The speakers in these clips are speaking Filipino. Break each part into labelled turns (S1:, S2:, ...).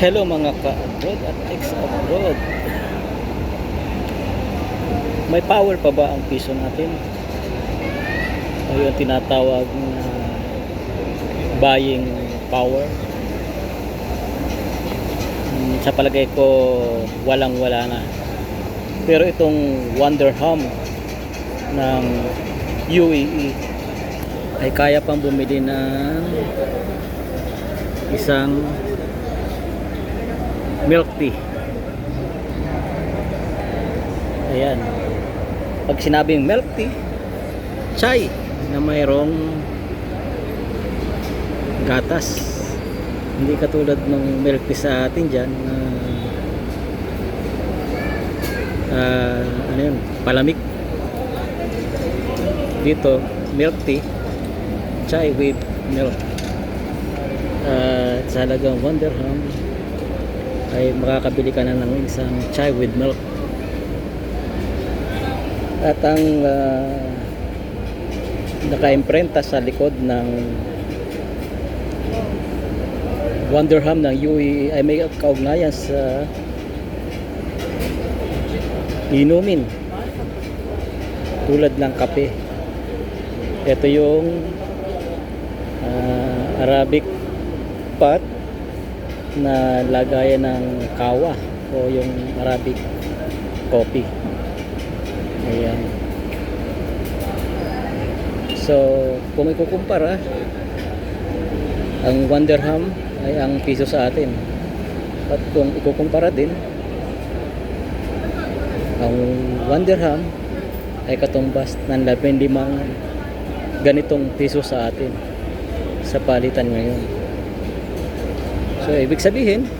S1: Hello mga ka-abroad at ex-abroad. May power pa ba ang piso natin? O yung tinatawag na buying power? Hmm, Sa palagay ko, walang-wala na. Pero itong Wonderham ng UAE ay kaya pang bumili ng isang milk tea. Ayan. Pag sinabing milk tea, chai na mayroong gatas. Hindi katulad ng milk tea sa atin dyan na ah, ano yun, palamig. Dito, milk tea, chai with milk. Uh, sa halagang Wonderham ay makakabili ka na ng isang chai with milk. At ang uh, naka-imprenta sa likod ng Wonderham ng UE ay may kaugnayan sa inumin tulad ng kape. Ito yung ah, Arabic pot na lagayan ng kawa o yung Arabic coffee. Ayan. So, kung ikukumpara, ang Wonderham ay ang piso sa atin. At kung ikukumpara din, ang Wonderham ay katumbas ng 15 ganitong piso sa atin sa palitan ngayon. So, ibig sabihin,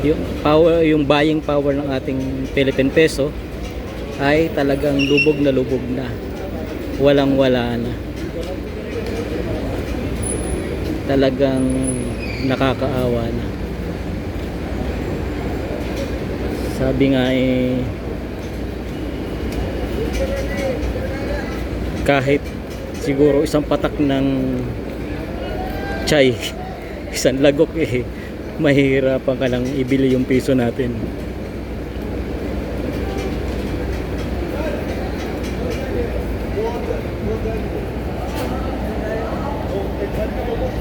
S1: yung power, yung buying power ng ating Philippine peso ay talagang lubog na lubog na. Walang wala na. Talagang nakakaawa na. Sabi nga eh, kahit siguro isang patak ng chai isang lagok eh. Mahirapan ka lang ibili yung piso natin.